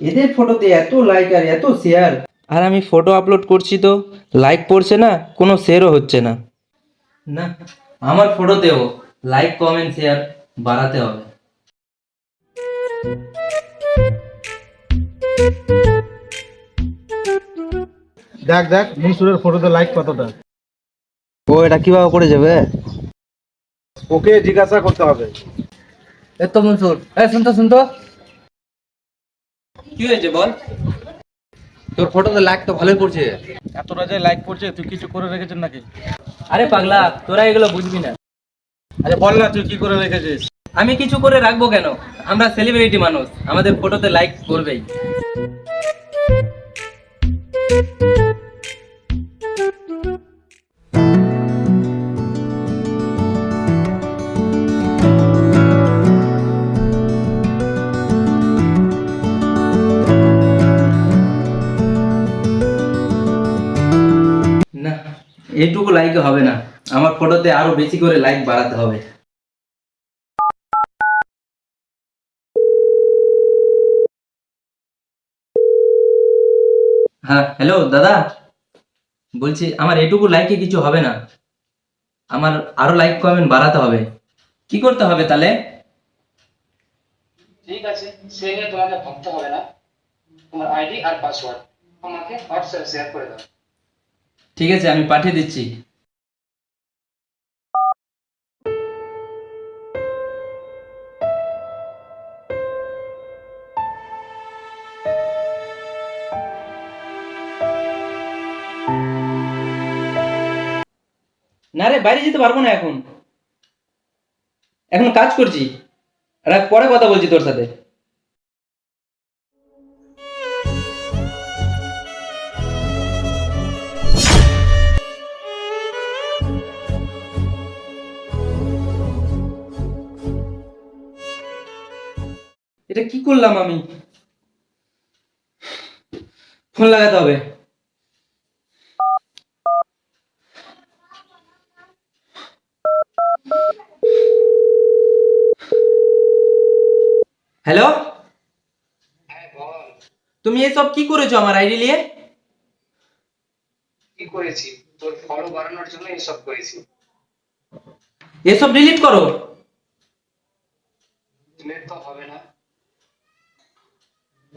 এদের ফটোতে এত লাইক আর এত শেয়ার আর আমি ফটো আপলোড করছি তো লাইক পড়ছে না কোনো শেয়ারও হচ্ছে না। না আমার ফটোতেও লাইক কমেন্ট শেয়ার বাড়াতে হবে। দেখ দেখ মনসুরের ফটোতে লাইক কতটা। ও এটা কীভাবে করে যাবে? ওকে জিজ্ঞাসা করতে হবে। এ তো মনসুর। এ শুনতো শুনতো। কি হয়েছে বল? তোর ফটোতে লাইক তো ভালোই পড়ছে। এত রাজায় লাইক করছে তুই কিছু করে রেখেছিস নাকি? আরে পাগলা তোরা এগুলো বুঝবি না। আরে বল না তুই কি করে রেখেছিস? আমি কিছু করে রাখব কেন? আমরা সেলিব্রিটি মানুষ আমাদের ফটোতে লাইক করবেই। এইটুকু লাইক হবে না। আমার ফটোতে আরও বেশি করে লাইক বাড়াতে হবে। হ্যাঁ হ্যালো দাদা? বলছি, আমার এটুকু লাইকে কিছু হবে না। আমার আরও লাইক কমেন্ট বাড়াতে হবে। কি করতে হবে তাহলে? ঠিক আছে সে নিয়ে তোমাকে ভাবতে হবে না। তোমার আইডি আর পাসওয়ার্ড আমাকে হোয়াটসঅ্যাপ শেয়ার করে দাও। ঠিক আছে, আমি পাঠিয়ে দিচ্ছি। না রে, বাইরে যেতে পারব না এখন। এখন কাজ করছি। আর পরে কথা বলছি তোর সাথে। এটা কি করলাম আমি? ফোন লাগাতে হবে। হ্যালো? হ্যাঁ বল। তুমি এসব কি করেছ আমার আইডি নিয়ে? কি করেছি? তোর ফলো বাড়ানোর জন্য এসব করেছি। এসব ডিলিট করো। ডিলেট তো হবে না।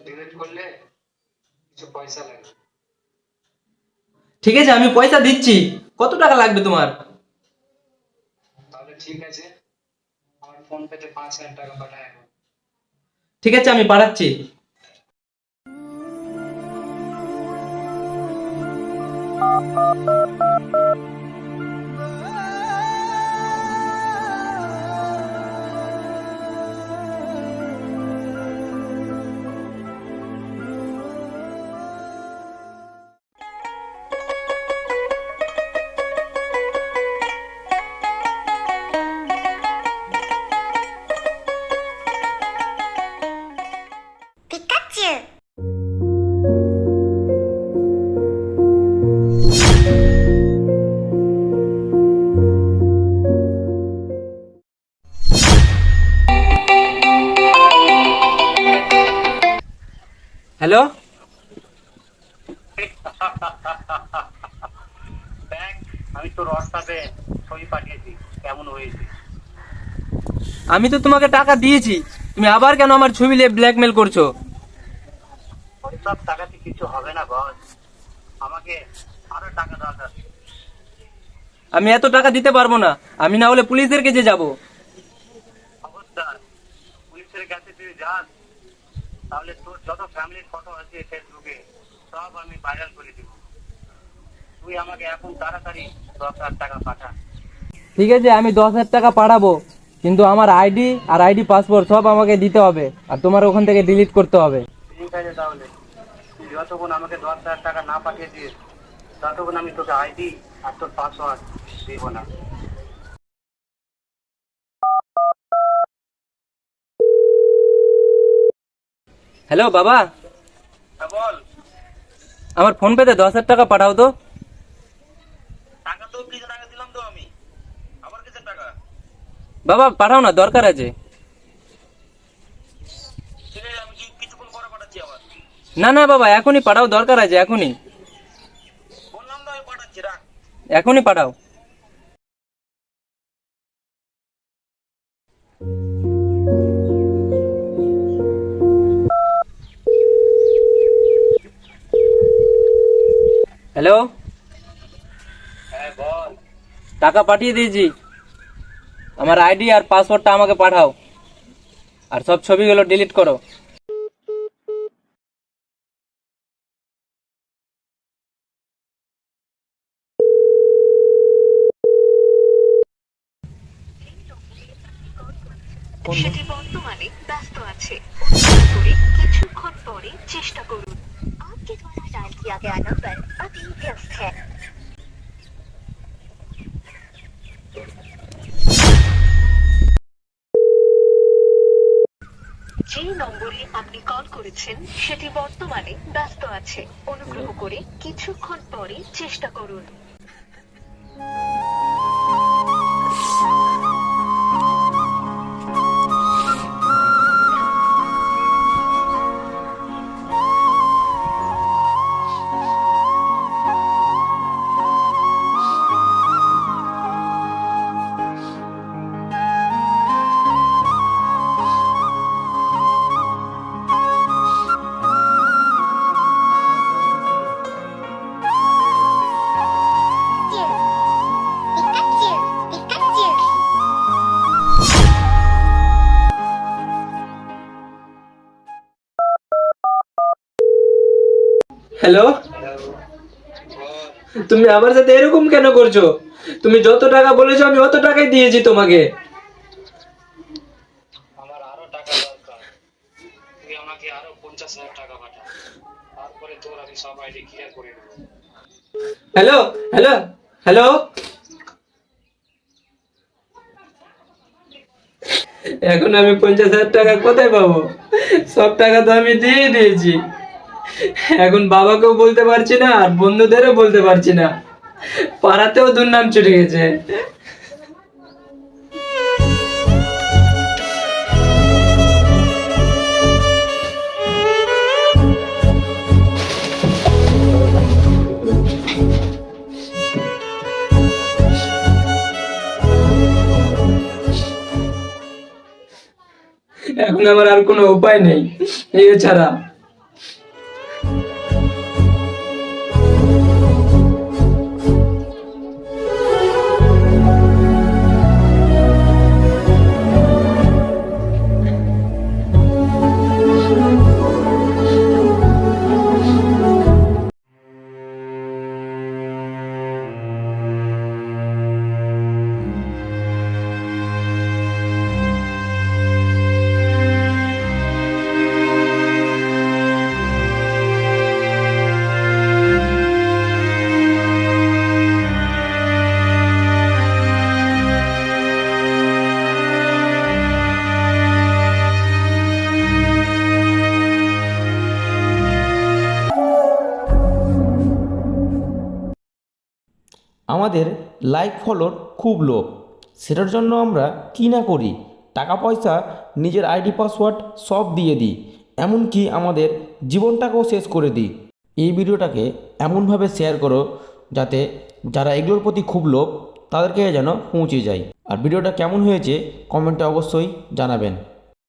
ডিলেট করলে কিছু পয়সা লাগবে ঠিক আছে আমি পয়সা দিচ্ছি। কত টাকা লাগবে তোমার? তাহলে ঠিক আছে আমার ফোন পেতে পাঁচ হাজার টাকা পাঠায় এখন। ঠিক আছে আমি পাঠাচ্ছি। হ্যালো আমি তোর হোয়াটসঅ্যাপে ছবি পাঠিয়েছি। কেমন হয়েছে? আমি তো তোমাকে টাকা দিয়েছি। তুমি আবার কেন আমার ছবি নিয়ে ব্ল্যাকমেল করছ? ওইসব টাকাতে কিছু হবে না বস আমাকে আমি এত টাকা দিতে পারব না। আমি না হলে পুলিশের কাছে যাব। পুলিশের কাছে তুই যাস তাহলে তোর যত ফ্যামিলির ফটো আছে ফেসবুকে সব আমি ভাইরাল করে দিব। তুই আমাকে এখন তাড়াতাড়ি দশ হাজার টাকা পাঠা। ঠিক আছে আমি দশ হাজার টাকা পাঠাবো কিন্তু আমার আইডি আর আইডি পাসপোর্ট সব আমাকে দিতে হবে আর তোমার ওখান থেকে ডিলিট করতে হবে। ঠিক আছে তাহলে। তুই যতক্ষণ আমাকে দশ হাজার টাকা না পাঠিয়ে দিস ততক্ষণ আমি তোকে আইডি আর তোর পাসওয়ার্ড দিব না। হ্যালো বাবা। হ্যাঁ বল। আমার ফোন পেতে দশ হাজার টাকা পাঠাও তো। টাকা তো কিছুদিন আগে দিলাম তো আমি। আবার কিসের টাকা? বাবা পাঠাও না দরকার আছে। না না বাবা এখনই পাঠাও দরকার আছে এখনই বললাম তো আমি পাঠাচ্ছি রাখ এখনই পাঠাও। হ্যালো? হ্যাঁ টাকা পাঠিয়ে দিয়েছি। আমার আইডি আর পাসওয়ার্ডটা আমাকে পাঠাও। আর সব ছবিগুলো ডিলিট করো। সেটি বর্তমানে ব্যস্ত আছে অনুগ্রহ করে কিছুক্ষণ পরে চেষ্টা করুন आपके द्वारा डायल किया गया नंबर अभी व्यस्त है যে নম্বরে আপনি কল করেছেন সেটি বর্তমানে ব্যস্ত আছে অনুগ্রহ করে কিছুক্ষণ পরে চেষ্টা করুন হ্যালো তুমি আমার সাথে এরকম কেন করছ? তুমি যত টাকা বলেছ আমি অত টাকাই দিয়েছি তোমাকে। আমার আরও টাকা দরকার। তুই আমাকে আরও পঞ্চাশ হাজার টাকা পাঠা। তারপরে তোর আমি সব আইডি ক্লিয়ার করে দেবো হ্যালো হ্যালো হ্যালো এখন আমি পঞ্চাশ হাজার টাকা কোথায় পাবো? সব টাকা তো আমি দিয়ে দিয়েছি। এখন বাবাকেও বলতে পারছি না, আর বন্ধুদেরও বলতে পারছি না। পাড়াতেও দুর্নাম ছুটে গেছে। এখন আমার আর কোনো উপায় নেই এছাড়া আমাদের লাইক, ফলোর খুব লোভ। সেটার জন্য আমরা কী না করি? টাকা, পয়সা, নিজের আইডি, পাসওয়ার্ড সব দিয়ে দিই, এমনকি আমাদের জীবনটাকেও শেষ করে দিই। এই ভিডিওটাকে এমনভাবে শেয়ার করো যাতে যারা এগুলোর প্রতি খুব লোভ, তাদেরকে যেন পৌঁছে যায়। আর ভিডিওটা কেমন হয়েছে, কমেন্টে অবশ্যই জানাবেন।